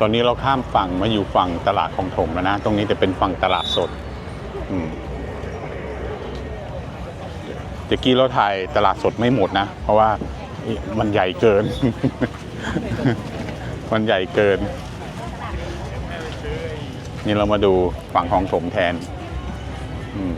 ตอนนี้เราข้ามฝั่งมาอยู่ฝั่งตลาดของถมแล้วนะ ตรงนี้จะเป็นฝั่งตลาดสดอืมเมื่อกี้เราถ่ายตลาดสดไม่หมดนะ เพราะว่ามันใหญ่เกิน มันใหญ่เกิน นี่เรามาดูฝั่งของถมแทน อืม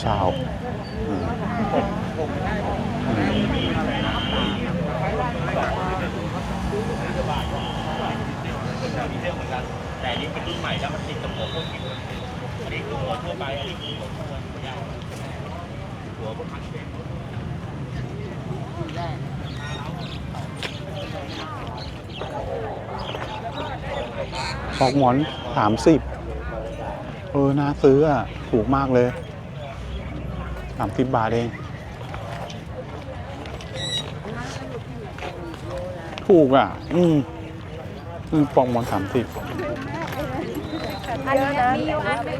เช่าอืมอืมแต่อันนี้เป็นรุ่นใหม่แล้วมันติดกับหัวพวกนี้อันนี้คือหัวทั่วไปอันนี้คือหัวทั่วไปหัวพวกพันเป็นปอกหมอนสามสิบเออน่าซื้ออะ ถูกมากเลย สามสิบบาทเอง ถูกอะ อืมอืมปอกหมอนสามสิบอันนี้มีอยู่อันนึง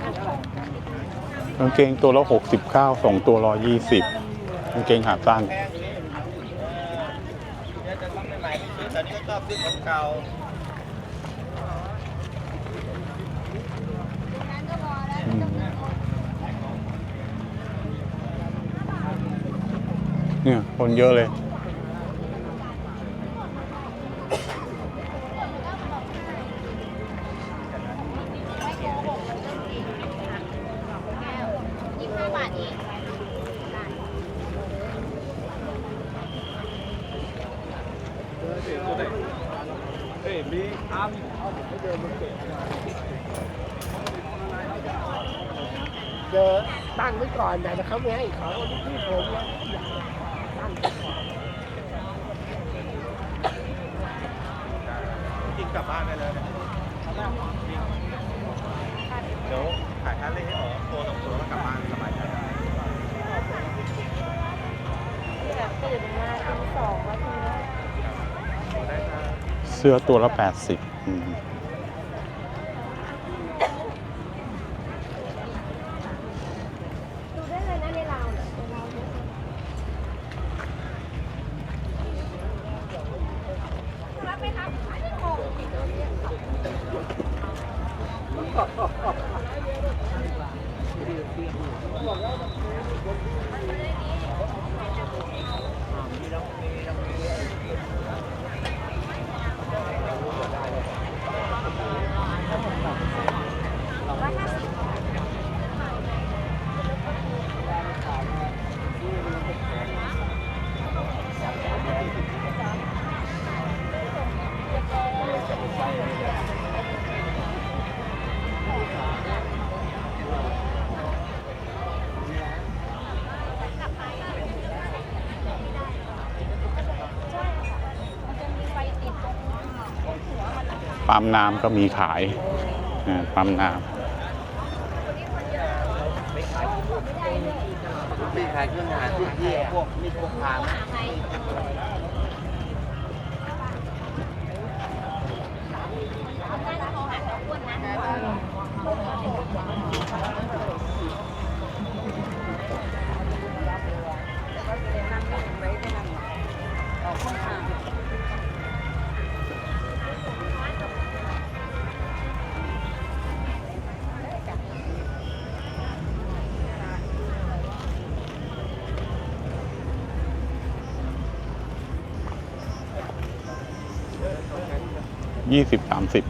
กางเกงตัวละหกสิบเก้าสองตัวร้อยี่สิบกางเกงขาสั้น เดี๋ยวจะต้องใหม่ๆไม่ซื้อแต่นี่ก็ชอบซื้อของเก่า อืมเนี่ย คนเยอะเลยยี่สิบห้าบาทเอง เจอตั้งไว้ก่อนแต่เขาไม่ให้ของที่ผมเนี่ยตั้งไว้ก่อน กินกลับบ้านได้เลยนะเดี๋ยวขายค่าเล่ให้ออกตัวสองตัวแล้วกลับบ้านสบายใจแบบตื่นมาตีสองแล้วทีนี้ได้ครับเสื้อตัวละแปดสิบอืม ดูได้เลยนะในราวเนี่ยในราวเนี่ยรับไหมครับขายได้ของ ปั๊มน้ำก็มีขายปั๊มน้มีขายเครื่องงาหารทุกที่พวกมีพวกพา 20-30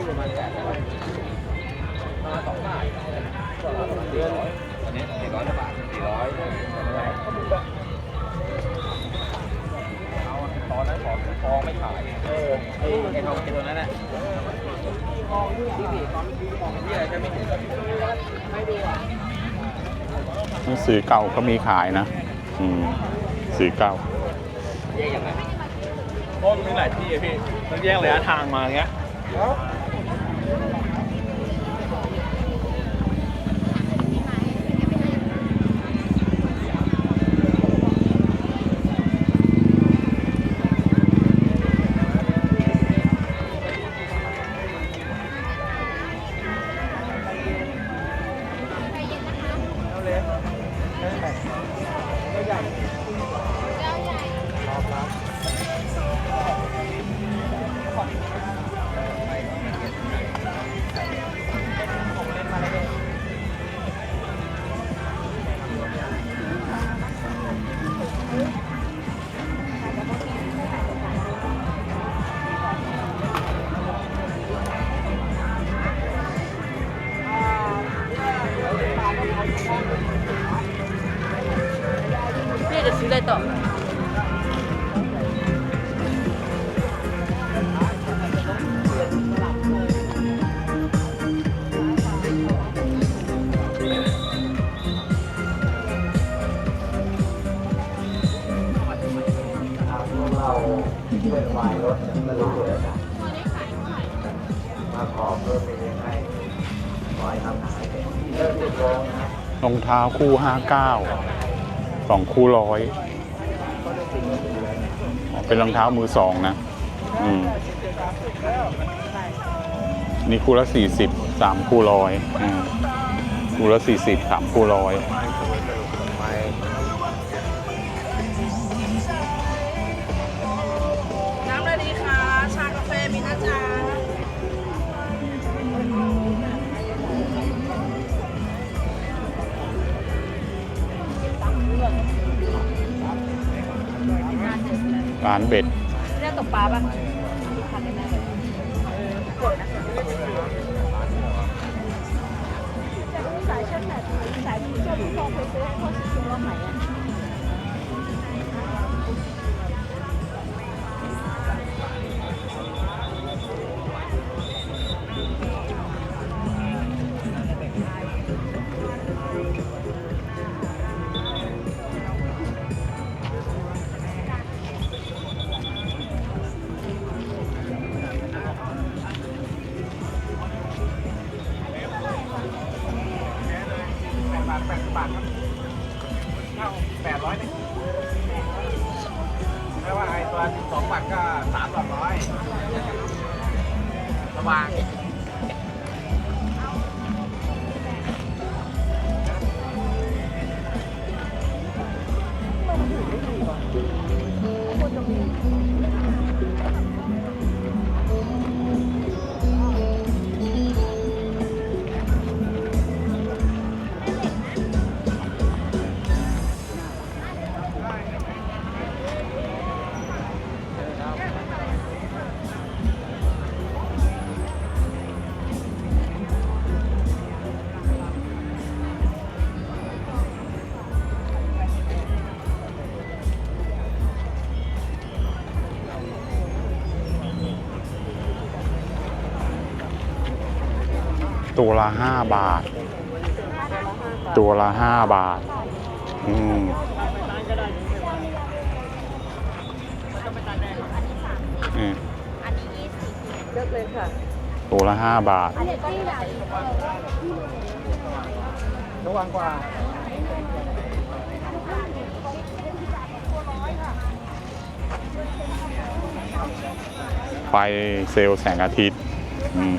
อยู่ประมาณแสนมาสองบาทเดือนตอนนี้สี่ร้อยบาทสี่ร้อยเอาตอนนั้นของทองไม่ขายเออไอ้ไอ้ทองไอ้ตัวนั้นน่ะทองที่สี่ทองทองที่อะไรใช่ไหมหนังสือเก่าก็มีขายนะ อืมสือเก่าแยกยังไงเพราะมันมีหลายที่อะพี่ต้องแยกระยะทางมาเงี้ย ท้าคู่ห้าเก้าสองคู่ร้อยเป็นรองเท้ามือสองนะ อืม นี่คู่ละสี่สิบสามคู่ร้อย อืม คู่ละสี่สิบสามคู่ร้อยานเบ็ดเรียกตกปลาป่ะ ตัวละห้าบาท ตัวละห้าบาท อืมอืมเลือกเลยค่ะตัวละห้าบาทอันนี้ที่ไหนระวังกว่าไฟเซลล์แสงอาทิตย์ อืม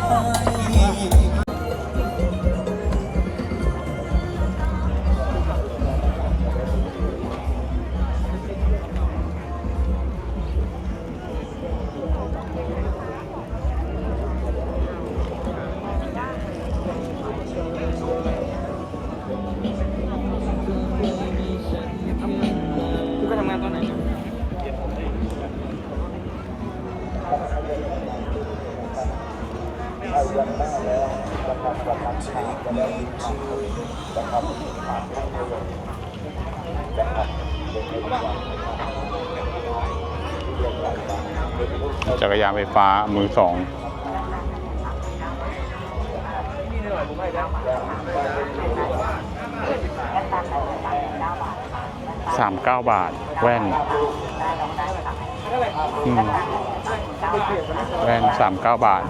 ก็ จักรยานไฟฟ้ามือสองสามเก้าบาท แว่นอืมแว่นสามเก้าบาท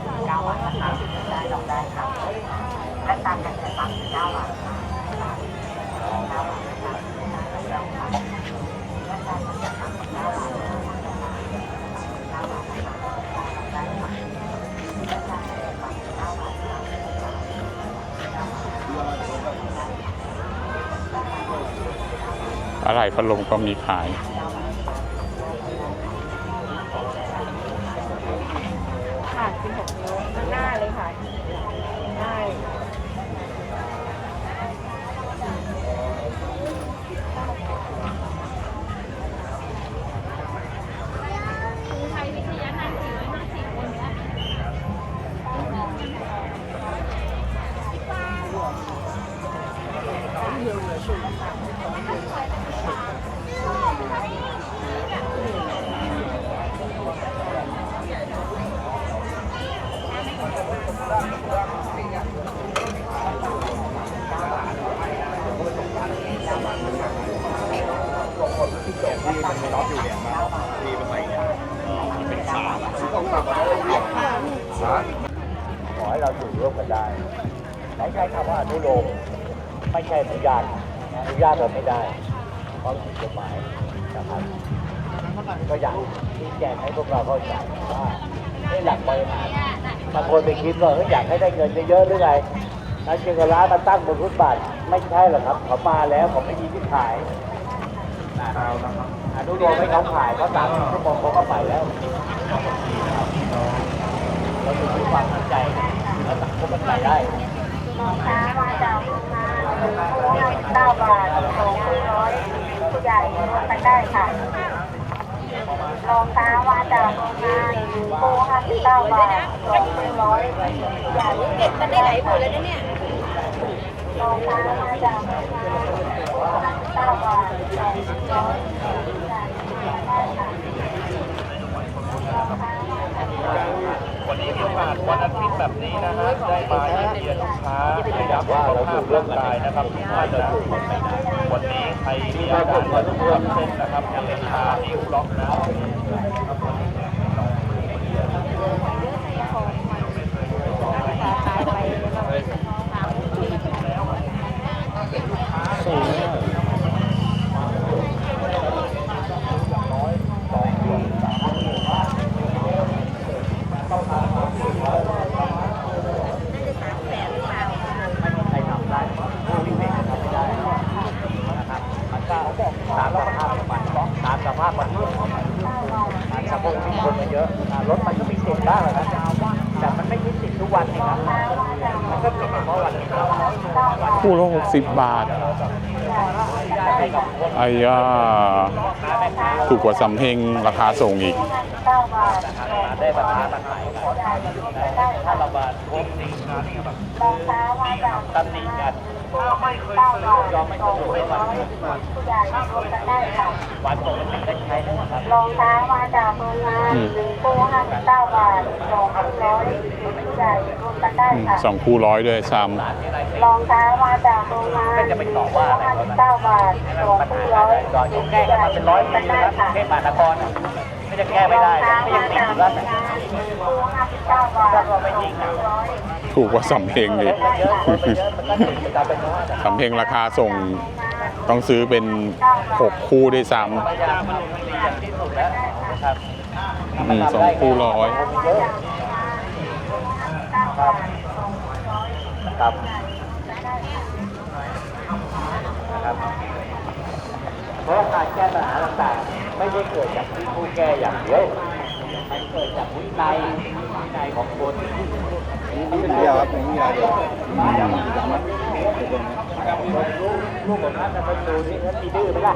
อะไรพัดลมก็มีขาย ค่ะ16นิ้วข้างหน้าเลยค่ะได้ เราอยู่ร่วมกันได้ไม่ใช่คำว่าอนุโลมไม่ใช่อนุญาตอนุญาตเราไม่ได้เพราะผิดกฎหมายนะครับก็อยากชี้แจงให้พวกเราเข้าใจว่าในหลักบริหารบางคนไปคิดว่าเฮ้ยอยากให้ได้เงินเยอะๆหรือไงแล้วจึงเอาร้านมาตั้งบนฟุตบาทไม่ใช่หรอกครับเขามาแล้วเขาไม่มีที่ขายอนุโลมให้เขาขายเพราะตามชั่วโมงเขาก็ไปแล้วเราอยู่ที่ความมั่นใจ รองเท้ามาจากโรงงานเก้าร้อยผู้ใหญ่รวมกันได้ค่ะรองเท้ามาจากโรงงานโคห้าสิบเก้าบาทสองร้อยผู้ใหญ่เก็บกันได้หลายหมดเลยนะเนี่ยรองเท้ามาจากโรงงานโคห้าสิบเก้าบาทสองร้อยผู้ใหญ่รวมกันได้ค่ะ วันนี้มีโอกาส วันอาทิตย์แบบนี้นะฮะได้มาเยี่ยมเยียนลูกค้าได้รับว่าเราถูกร่างกายนะครับทุกท่านนะวันนี้ใครมีอาการปวดเส้นนะครับยังเป็นชานิ้วล็อกนะ ใครทำได้ผู้ที่ไม่ทำไม่ได้นะครับมันก็ตามสภาพของมันตามสภาพมันเรื่องของมันอ่าสะโพกที่คนมันเยอะอ่ารถมันก็มีสิทธิ์บ้างแหละครับแต่มันไม่มีสิทธิ์ทุกวันนะครับมันก็เป็นเฉพาะวันนี้ครับ คู่ละหกสิบบาทไอ้ยาถูกกว่าสำเพ็งราคาส่งอีกได้ปัญหาปัญหาถ้าราบาดพบสิ่งที่แบบตำหนิกันไม่เคยซื้อยอมไม่ต้องไม่วันวันปกติก็ใช้นะครับรองเท้ามาจากโรงงานหนึ่งคู่ห้าสิบเก้าบาทสองร้อยผู้ใหญ่รวมกันได้อืมค่ะสองคู่ร้อยด้วยซ้ำ รองเท้ามาจากโรงงานคู่ห้าสิบเก้าบาทสองคู่ร้อยก่อนยกแก้กันมาเป็นร้อยปีแล้วนะเทพมหานครไม่จะแก้ไม่ได้ไม่ยังติดอยู่แล้วคู่ห้าสิบเก้าบาทสองคู่ร้อยำถูกกว่าสำเพ็งดิเยอะเยอะมันก็ติดจะเป็นร้อยสำเพ็งราคาส่งต้องซื้อเป็นหกคู่ด้วยซ้พยายามมันดีอย่างที่สุดแล้วนะครับำอืมสองคู่ร้อยเยอะครับ ครับครับ เพราะการแก้ปัญหาต่างๆ ไม่ได้เกิดจากที่ผู้แก้อย่างเดียวมันเกิดจากวินัยวินัยของคนนี่เป็นเดียวครับนี่เดียวลูกของท่านจะไปดูที่ท่านมีดื้อไหมล่ะ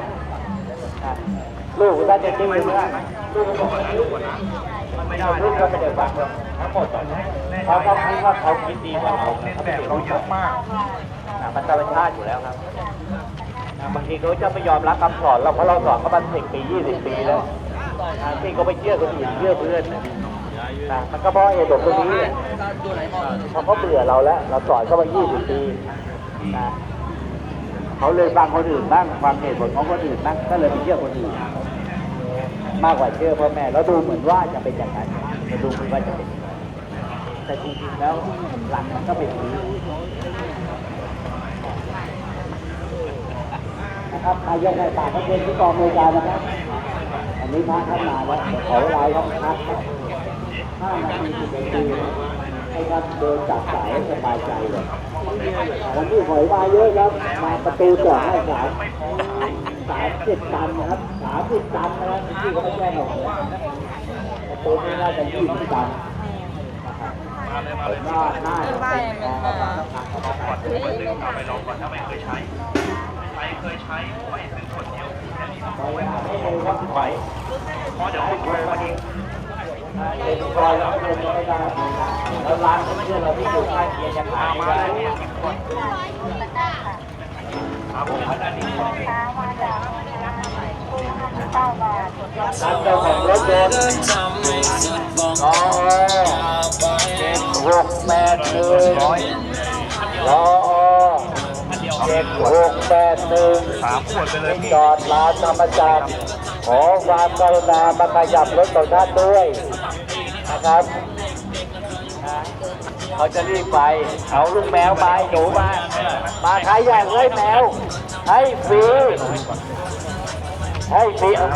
ลูกของท่านจะดื้อไหมล่ะลูกของท่านดื้อมันไม่ได้ลูกก็ไม่ได้ฟังหรอกทั้งหมดตอนนี้ขาก็คิดว่าเขาคิดดีกว่าเราเน้นแบบเราเยอะมากอะมันธรรมชาติอยู่แล้วครับ อะบางทีเขาจะไม่ยอมรับคำสอนเราเพราะเราสอนเขามาสิบปียี่สิบปีแล้วที่เขาไปเชื่อคนอื่นเชื่อเพื่อนนะมันก็เพราะเหตุผลตรงนี้เนี่ยเพราะเขาเบื่อเราแล้ว เราสอนเขามายี่สิบปีนะเขาเลยฟังคนอื่นบ้างฟังเหตุผลของคนอื่นบ้างก็เลยไปเชื่อคนอื่นมากกว่าเชื่อพ่อแม่แล้วดูเหมือนว่าจะเป็นอย่างนั้นดูเหมือนว่าจะเป็นอย่างนั้นแต่จริงๆแล้วหลักมันก็เป็นอย่างนี้นะ ครับอายกในป่ากพระเย็นที่กองอำนวยการนะครับ อันนี้พระท่านมาแล้วเดี๋ยวขอเวลาครับพักห้านาทีสิบนาทีให้ท่านเดินจับสายให้สบายใจเลยวันนี้หอยมาเยอะครับ มาประตูจอดให้สามสามสิบตันนะครับสามสิบตันนะครับที่เขาไม่แจ้งออกเลยประตูนี้น่าจะยี่สิบตันผมว่าน่าจะเป็นของกำลังทำของมันไปไม่เลยครับไปเพราะเดี๋ยวคุณโทรมาอีกเด็กคอยแล้วเดินไม่ได้แล้วร้านเพื่อนเราที่อยู่ใกล้เคียงยังหาไม่ได้เนี่ยรองเท้ามาจากโรงงานคู่ห้าสิบเก้า บาทร้านเจ้าของรถยนต์เดินทำให้สุดบอกอ๋อไปเจ็ดหกแปดหนึ่งรอ เจ็ดหกแปดหนึ่งสามขวดไปเลยพี่จอดร้านธรรมจักรขอความกรุณามาขยับรถของท่านด้วยนะครับนะเขาจะรีบไป เอาลูกแมวมาหนูมามาใครอยากเลยแมว ให้ฟรีให้ฟรีเอา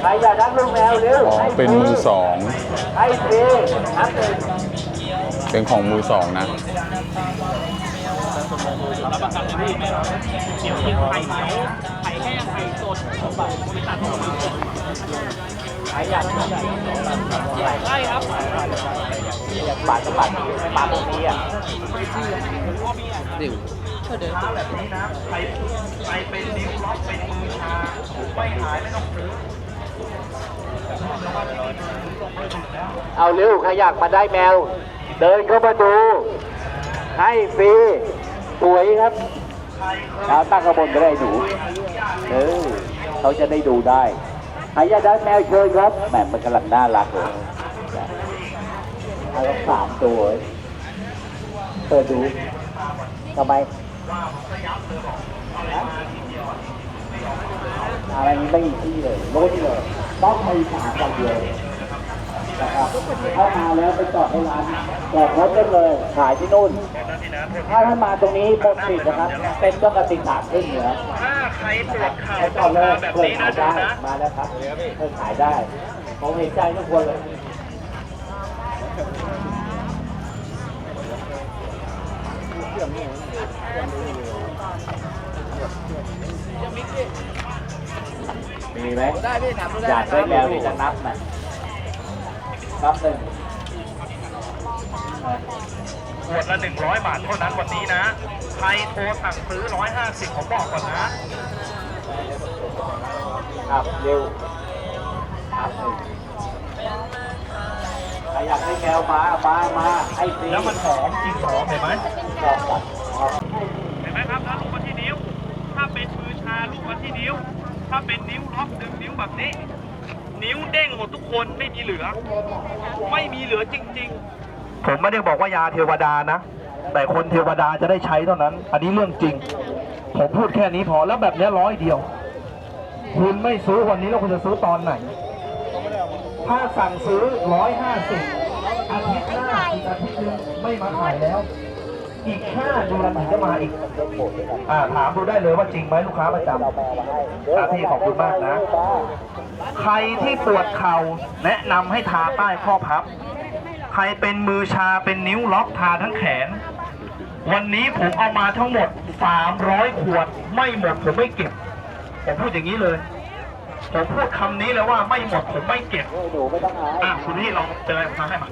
ใครอยากได้ลูกแมวเร็วอ๋อให้ฟรีเป็นมือสอง ให้ฟรีนับหนึ่งเป็นของมือสองนะ รับประกันเลยพี่แม่เดี๋ยวยิงไข่เหนียวไข่แห้งไข่สดบริษัทของเราใครอยากได้ใช่ครับอยากบาทก็บาทนี้ไม่บาทตรงนี้อะไปเป็นนิ้วล็อกเป็นมือชาไม่หายไม่ต้องซื้อ เอาเร็วใครอยากมาได้แมว เดินเข้ามาดู ให้ฟรีสวยครับเอาตั้งกระบนก็ได้หนูเออเขาจะได้ดูได้ใครอยากได้แมวเชิญครับแหมมันกำลังน่ารักเลยเอาสามตัวเปิดดูทำไมอะไรนี้ไม่มีที่เลยโน้ตเลย ต้องไปสากันเดียวนะครับเข้ามาแล้วไปจอดในร้านจอดรถได้เลยขายที่นู่น ถ้าท่านมาตรงนี้หมดสิทธิ์นะครับ เป็นต้องกติกาขึ้นเหนือถ้าใครปวดเข่าให้ต้ก่อดเลยมาแบบเพื่อนี้ขานะยได้มาแล้วครับเปิดขายได้ผมเห็นใจทุกคนเลย มีไหมได้พี่ถามอยากได้แมวนี่จะนับไหมนับหนึ่งขวดละ 100 บาทเท่านั้นวันนี้นะ ใครโทรสั่งซื้อ 150 ผมบอกก่อนนะครับเร็วครับหนึ่งใครอยากให้แมวมามามาให้ฟรีแล้วมันหอมจริงหอมเห็นไหมชอบสัตว์ครับเห็นไหมครับแล้วลงมาที่นิ้ว ถ้ามาที่นิ้ว ถ้าเป็นนิ้วล็อกดึงนิ้วแบบนี้ นิ้วเด้งหมดทุกคนไม่มีเหลือ ไม่มีเหลือจริง ๆ ผมไม่ได้บอกว่ายาเทวดานะ แต่คนเทวดาจะได้ใช้เท่านั้น อันนี้เรื่องจริง ผมพูดแค่นี้พอแล้วแบบนี้ร้อยเดียว คุณไม่ซื้อวันนี้แล้วคุณจะซื้อตอนไหน ถ้าสั่งซื้อร้อยห้าสิบอาทิตย์หน้าอีกอาทิตย์หนึงไม่มาขายแล้ว อีกห้าเดือนถึงจะมาอีกอ่าถามดูได้เลยว่าจริงไหมลูกค้าประจำอ่าพี่ขอบคุณมากนะ ใครที่ปวดเข่าแนะนำให้ทาใต้ข้อพับ ใครเป็นมือชาเป็นนิ้วล็อกทาทั้งแขน วันนี้ผมเอามาทั้งหมด 300 ขวด ไม่หมดผมไม่เก็บ ผมพูดอย่างนี้เลยผมพูดคำนี้เลยว่าไม่หมดผมไม่เก็บอะคุณพี่ลองเจอมาให้มา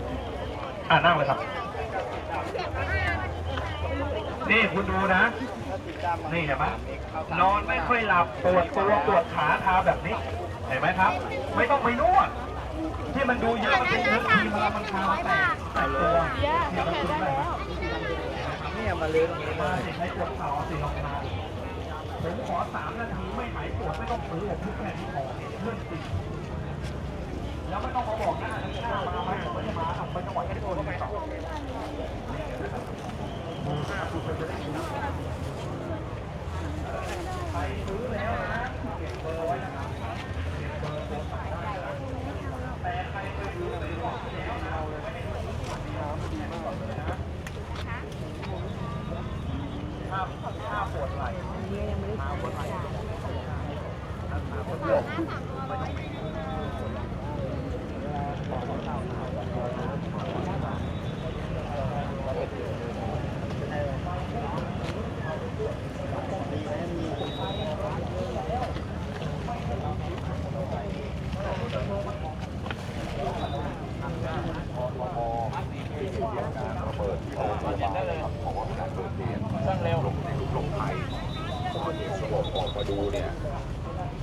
อ่านั่งเลยครับ นี่คุณดูนะ นี่เห็นไหมนอนไม่ค่อยหลับปวดตัวปวดขาทาแบบนี้ เห็นไหมครับ ไม่ต้องไปนวดที่มันดูเยอะมันเป็นเนื้อครีมเวลามันทาแตกแตกตัวเนี่ยมันคุณได้ไหมเนี่ยมาเลี้ยงมาสิให้ปวดเข่าสิลองมาผมขอสามนาทีไม่หายปวดไม่ต้องซื้อผมพูดแค่นี้พอเรื่องจริงแล้วไม่ต้องมาบอกนะที่ข้ามาไหมผมไม่ได้มาเอาไปจังหวัดแค่โดนไปต่อ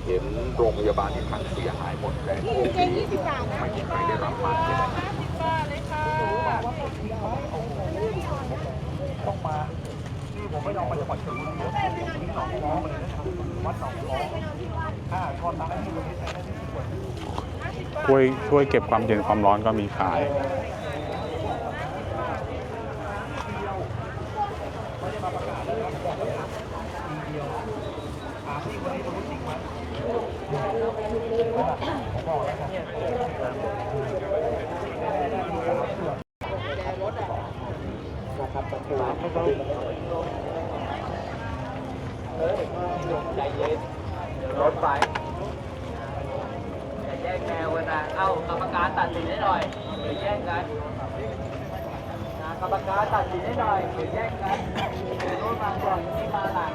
เห็น โรงพยาบาลที่พังเสียหายหมดแต่โชคดีไม่มีใครได้รับบาดเจ็บต้องมานี่ผมไม่ยอมไปจังหวัดชลบุรีเดี๋ยวผมนี่หนองล้อมาเลยนะครับวัดหนองล้อถ้าทอดตังค์ให้ที่ตรงนี้ใช้ได้ที่ขวดถ้วยถ้วยเก็บความเย็นความร้อนก็มีขาย รถไฟอย่าแย่งแนวกันนะ เอ้ากรรมการตัดสินให้หน่อยอย่าแย่งกันนะกรรมการตัดสินให้หน่อยอย่าแย่งกันโน้นมาก่อนนี่มาหลัง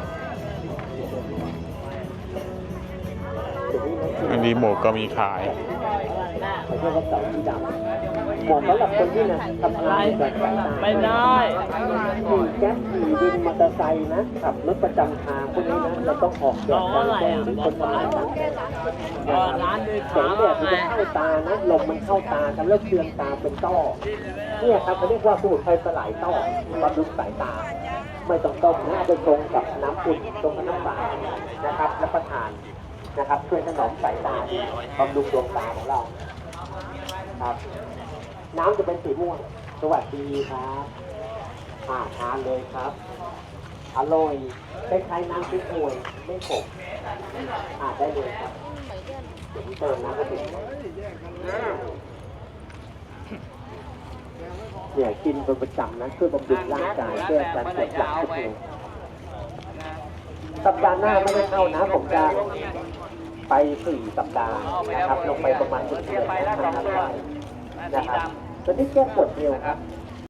อันนี้หมวกก็มีขายบอกสำหรับ คนที่นะทำงานแบบไม่ได้ขี่แก๊ปขี่วินมอเตอร์ไซค์นะขับรถประจำทางพวกนี้นะเราต้องออกแบบการแจ้งที่คนทำงานต่างๆร้านด้วยแสงแดดมันเข้าตานะลมมันเข้าตากันแล้วเคืองตาเป็นต้อเนี่ยครับเขาเรียกว่าสมุนไพรสลายต้อบำรุงสายตา ไม่ต้องต้มนะเอาไปชงกับน้ำอุ่นชงกับน้ำเปลานะครับรับประทานนะครับช่วยถนอมสายตาบำรุงดวงตาของเราครับ น้ำจะเป็นสีม่วง สวัสดีครับอาทานเลยครับ อร่อยคล้ายๆน้ำพริกหวยไม่ขมอ่าได้เลยครับเดี๋ยวผมเติมน้ำกระถิ่นเนี่ยกินเป็นประจำนะช่วยบำรุงร่างกายแก้การปวดหลังทุกทีสัปดาห์หน้าไม่ได้เข้านะผมจะไปสี่สัปดาห์นะครับลงไปประมาณสิบเดือนนะครับ นะครับตอนนี้แค่ขวดเดียวครับ